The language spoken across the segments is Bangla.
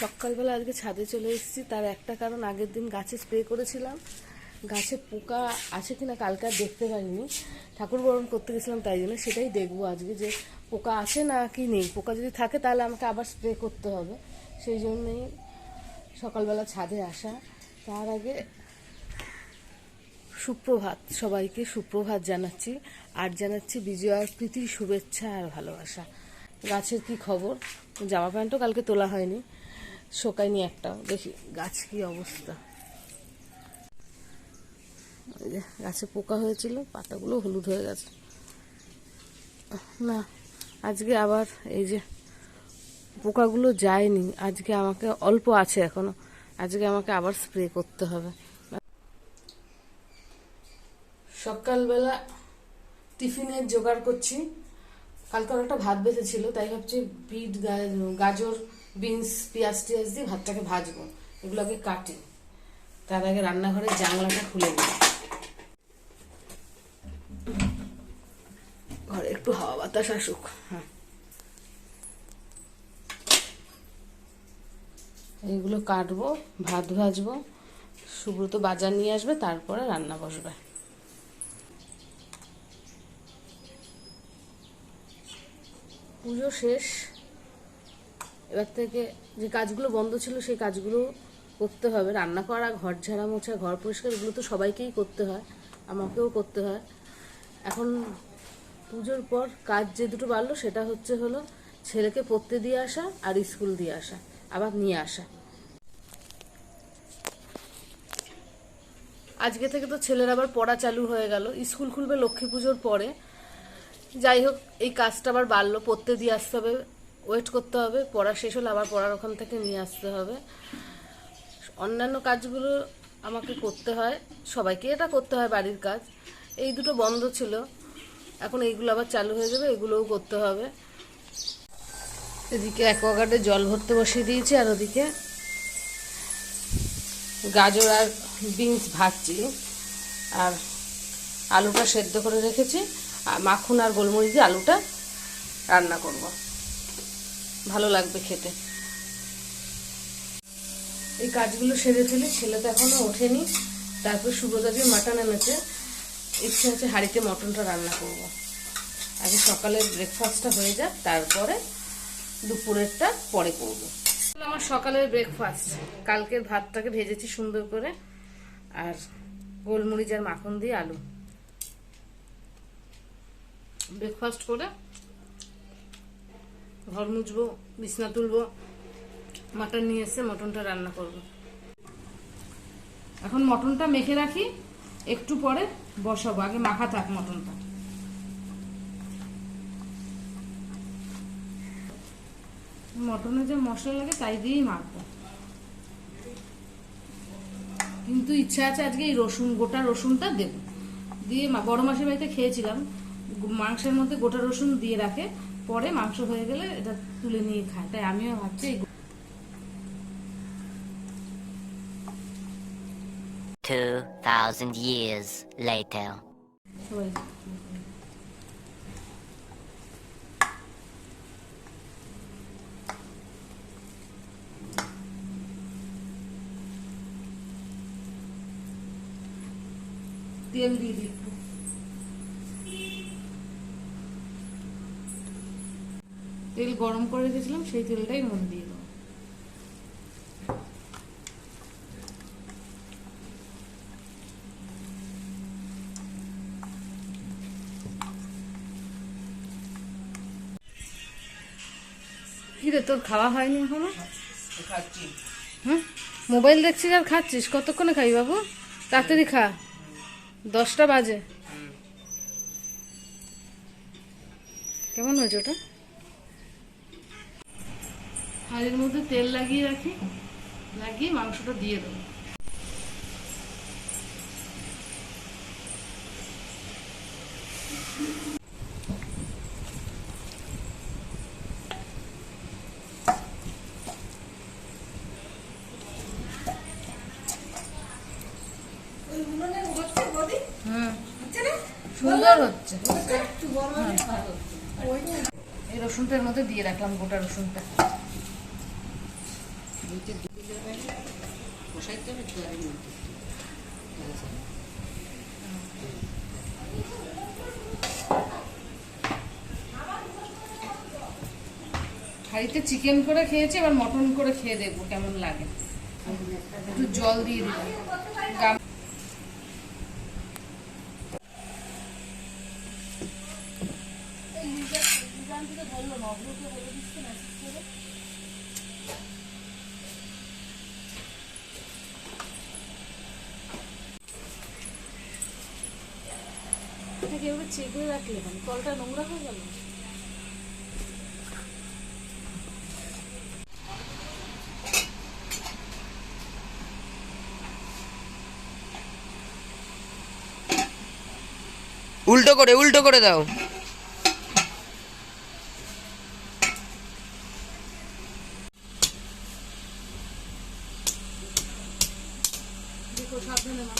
সকালবেলা আজকে ছাদে চলে এসেছি। তার একটা কারণ, আগের দিন গাছে স্প্রে করেছিলাম। গাছে পোকা আছে কিনা কালকে আর দেখতে পারিনি ঠাকুর বরণ করতে গেছিলাম তাই জন্য সেটাই দেখব আজকে যে পোকা আছে না কি নেই। পোকা যদি থাকে তাহলে আমাকে আবার স্প্রে করতে হবে। সেই জন্যই সকালবেলা ছাদে আসা। তার আগে সুপ্রভাত, সবাইকে সুপ্রভাত জানাচ্ছি। আর জানাচ্ছি বিজয়ার প্রীতি শুভেচ্ছা আর ভালোবাসা। গাছের কি খবর? জামা প্যান্টও কালকে তোলা হয়নি। শোকায়নি একটাও দেখি। গাছ কি অবস্থা? গাছে পোকা হয়েছিল পাতাগুলো হলুদ হয়ে গেছে। না আজকে আবার এই যে পোকাগুলো যায়নি আজকে আমাকে অল্প আছে এখনও আজকে আমাকে আবার স্প্রে করতে হবে। সকালবেলা টিফিনের জোগাড় করছি কালকে অনেকটা ভাত বেঁচেছিল তাই ভাবছি বিট গাজর বিনস, পেঁয়াজ টিয়াজ দিয়ে ভাতটাকে ভাজবো। এগুলোকে কাটি। তার আগে রান্নাঘরের জানলাটা খুলে দিই ঘরে একটু হাওয়া বাতাস আসুক। হ্যাঁ। এইগুলো কাটবো, ভাত ভাজবো। সুব্রত বাজার নিয়ে আসবে, তারপরে রান্না বসবে। পুজো শেষ। এবার থেকে যে কাজগুলো বন্ধ ছিল সেই কাজগুলো করতে হবে। রান্না করা, ঘর ঝাড়া মোছা, ঘর পরিষ্কার, এগুলো তো সবাইকেই করতে হয়, আমাকেও করতে হয়। এখন পুজোর পর কাজ যে দুটো বাড়লো সেটা হচ্ছে হলো ছেলেকে পড়তে দিয়ে আসা আর স্কুল দিয়ে আসা, আবার নিয়ে আসা। আজকে থেকে তো ছেলের আবার পড়া চালু হয়ে গেল। স্কুল খুলবে লক্ষ্মী পুজোর পরে। যাই হোক, এই কাজটা আবার বাড়লো, পড়তে দিয়ে আসতে হবে। ওয়েট করতে হবে, পড়া শেষ হলে আবার পড়ার ওখান থেকে নিয়ে আসতে হবে। অন্যান্য কাজগুলো আমাকে করতে হয়, সবাইকে এটা করতে হয় বাড়ির কাজ। এই দুটো বন্ধ ছিল, এখন এইগুলো আবার চালু হয়ে যাবে, এগুলোও করতে হবে। এদিকে অ্যাকোয়াগার্ডে জল ভরতে বসিয়ে দিয়েছি, আর ওদিকে গাজর আর বিনস ভাজছি। আর আলুটা সেদ্ধ করে রেখেছি, আর মাখন আর গোলমরিচ দিয়ে আলুটা রান্না করব। ভালো লাগবে খেতে। এই কাজগুলো সেরে ফেলে ছেলে তো এখনও ওঠেনি। তারপর সুব্রতাজি মাটন এনেছে। ইচ্ছে আছে হাঁড়িতে মটনটা রান্না করব। আগে সকালের ব্রেকফাস্টটা হয়ে যাক, তারপরে দুপুরেরটা পরে করব। আমার সকালের ব্রেকফাস্ট কালকের ভাতটাকে ভেজেছি সুন্দর করে, আর গোলমরিচ আর মাখন দিয়ে আলু। ব্রেকফাস্ট করে ঘর মুছবো, বিছনা তুলবো, মাটন নিয়ে এসে মটনটা রান্না করব। এখন মটনটা মেখে রাখি, একটু পরে বসাবো, আগে মাখা থাক মটনটা। মটনে যে মশলা লাগে তাই দিয়েই মাখবো। কিন্তু ইচ্ছা আছে আজকে এই রসুন, গোটা রসুনটা দেব। দিয়ে বড় মাসের বাড়িতে খেয়েছিলাম, মাংসের মধ্যে গোটা রসুন দিয়ে রাখে পরে মাংস হয়ে গেলে এটা তুলে নিয়ে খায় তাই আমিও ভাবছি এই গো- 2,000 years later. তেল দিয়ে দিই তেল গরম করে রেখেছিলাম সেই তেলটাই মন দিয়ে দেবো। কি রে তোর খাওয়া হয়নি এখনও? হুম? মোবাইল দেখছিস আর খাচ্ছিস? কতক্ষণে খাই বাবু? তাড়াতাড়ি খা। দশটা বাজে। কেমন হয়েছে ওটা? হাঁড়ির মধ্যে তেল লাগিয়ে রাখি লাগিয়ে মাংসটা দিয়ে দেবো। সুন্দর হচ্ছে। এই রসুনটার মধ্যে দিয়ে রাখলাম গোটা রসুনটা। বসাইতে হবে মধ্যে। হাঁড়িতে চিকেন করে খেয়েছি, এবার মটন করে খেয়ে দেখব কেমন লাগে একটু জল দিয়ে দিলাম গাম- এটাকে এভাবে করে রাখলে? কেন কলটা নোংরা হয়ে গেল? উল্টো করে উল্টো করে দাও। দেখো সাবধানে মা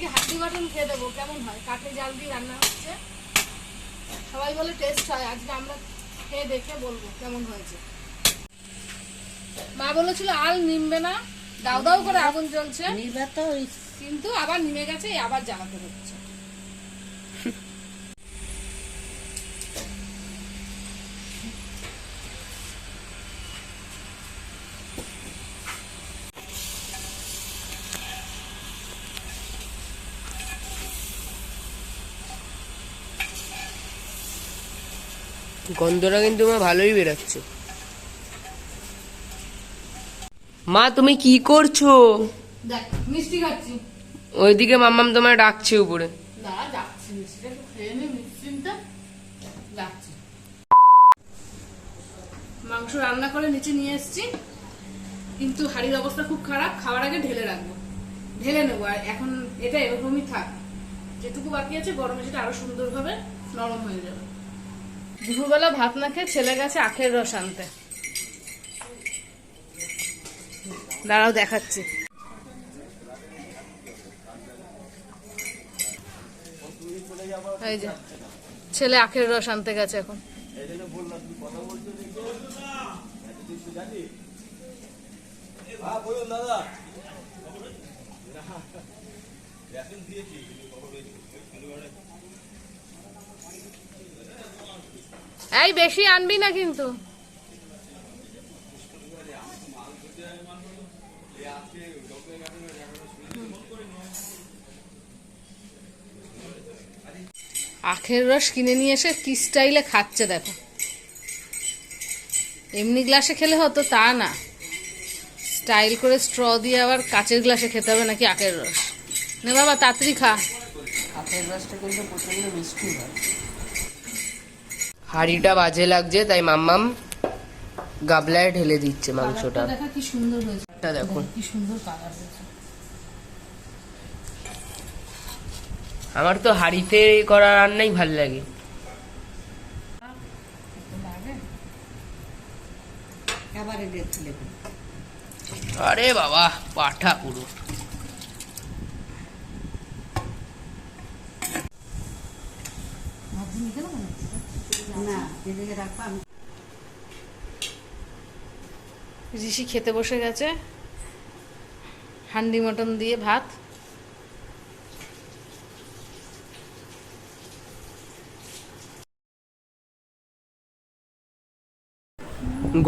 আজকে হাড্ডি বাটন খেয়ে দেবো কেমন হয়? কাঠে জাল দিয়ে রান্না হচ্ছে। সবাই বলে টেস্ট হয় আজকে আমরা খেয়ে দেখে বলব কেমন হয়েছে। মা বলেছিল আল নিমবে না। দাও দাও করে আগুন জ্বলছে। তো কিন্তু আবার নিমে গেছে আবার জ্বালাতে হচ্ছে। গন্ধটা কিন্তু মা ভালোই বেরোচ্ছে। মা তুমি কি করছ? মিষ্টি খাচ্ছি। ওইদিকে মাম্মাম তোমার ডাকছে উপরে। মাংস রান্না করে নিচে নিয়ে এসেছি। কিন্তু হাড়ির অবস্থা খুব খারাপ খাওয়ার আগে ঢেলে রাখব। ঢেলে নেব আর এখন এটা এরকমই থাক। যেটুকু বাকি আছে গরমে সেটা আরও সুন্দরভাবে নরম হয়ে যাবে। দুপুরবেলা ভাত না খেয়ে ছেলে গেছে আখের রস আনতে। দাঁড়াও দেখাচ্ছি। এই যে, ছেলে আখের রস আনতে গেছে এখন। এই, বেশি আনবি না কিন্তু। আখের রস কিনে নিয়ে এসে কি স্টাইলে খাচ্ছে দেখো। এমনি গ্লাসে খেলে হতো, তা না। স্টাইল করে স্ট্র দিয়ে আবার কাচের গ্লাসে খেতে হবে নাকি আখের রস? নে বাবা, তাড়াতাড়ি খা। কাঠের রসটা কিন্তু প্রচণ্ড মিষ্টি হয়। হাড়িটা বাজে লাগছে তাই মাম্মাম গাবলায় ঢেলে দিচ্ছে মাংসটা। দেখা কি সুন্দর হয়েছে। এটা দেখো। কি সুন্দর কালার হয়েছে। আমার তো হাড়িতে করা রান্নাই ভালো লাগে। দেখুন আরে বাবা পাঠা পুরো। না এদিকে রাখব আমি ঋষি খেতে বসে গেছে। হান্ডি মটন দিয়ে ভাত।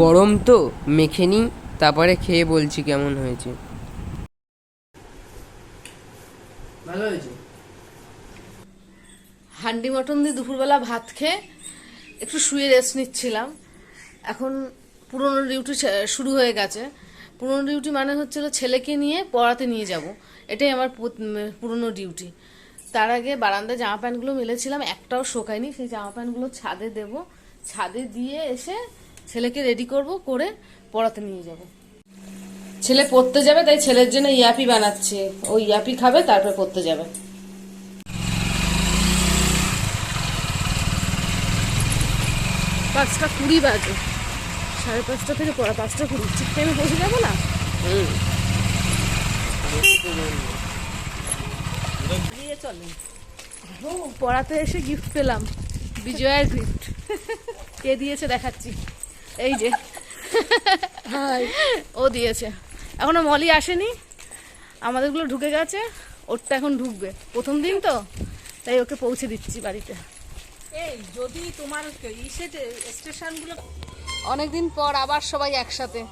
গরম তো মেখে নিই তারপরে খেয়ে বলছি কেমন হয়েছে। ভালো হয়েছে? হান্ডি মটন দিয়ে দুপুরবেলা ভাত খেয়ে একটু শুয়ে রেস্ট নিচ্ছিলাম। এখন পুরনো ডিউটি শুরু হয়ে গেছে। পুরনো ডিউটি মানে হচ্ছিল ছেলেকে নিয়ে পড়াতে নিয়ে যাব। এটাই আমার পুরনো ডিউটি তার আগে বারান্দায় জামা প্যান্টগুলো মেলেছিলাম, একটাও শোকায়নি। সেই জামা প্যান্টগুলো ছাদে দেব। ছাদে দিয়ে এসে ছেলেকে রেডি করব, করে পড়াতে নিয়ে যাব। ছেলে পড়তে যাবে, তাই ছেলের জন্য ইয়াপি বানাচ্ছে। ও ইয়াপি খাবে, তারপর পড়তে যাবে। পাঁচটা কুড়ি বাজে। সাড়ে পাঁচটা থেকে পড়া পাঁচটা কুড়ি। ঠিক টাইমে পৌঁছে যাব না? পড়াতে এসে গিফট পেলাম। বিজয়ার গিফট কে দিয়েছে দেখাচ্ছি। এই যে। ও দিয়েছে। এখনও মলি আসেনি। আমাদেরগুলো ঢুকে গেছে। ওরটা এখন ঢুকবে। প্রথম দিন তো। তাই ওকে পৌঁছে দিচ্ছি বাড়িতে। এই যদি তোমার ইসে স্টেশনগুলো অনেকদিন পর আবার সবাই একসাথে।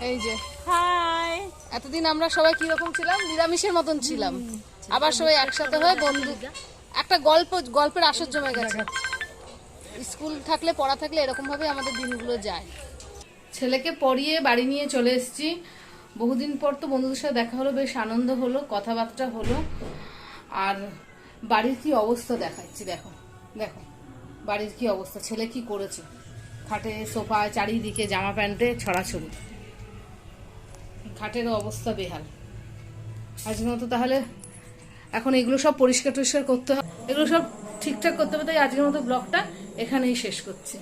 এই যে। হাই। এতদিন আমরা সবাই কীরকম ছিলাম? নিরামিষের মতন ছিলাম। আবার সবাই একসাথে হয়ে বন্ধু একটা গল্প গল্পের আসর জমে গেছে। স্কুল থাকলে পড়া থাকলে এরকম ভাবে আমাদের দিনগুলো যায়। ছেলেকে পড়িয়ে বাড়ি নিয়ে চলে এসেছি। বহুদিন পর তো বন্ধুদের সাথে দেখা হলো বেশ আনন্দ হলো কথাবার্তা হলো। আর বাড়ির কি অবস্থা দেখাচ্ছি দেখো। দেখো, বাড়ির কি অবস্থা? ছেলে কি করেছে? খাটে সোফায় চারিদিকে জামা প্যান্টে ছড়াছড়ি। খাটেরও অবস্থা বেহাল। আজকের মতো তাহলে এখন এগুলো সব পরিষ্কার টরিষ্কার করতে হবে। এগুলো সব ঠিকঠাক করতে হবে, তাই আজকের মতো ব্লগটা এখানেই শেষ করছি।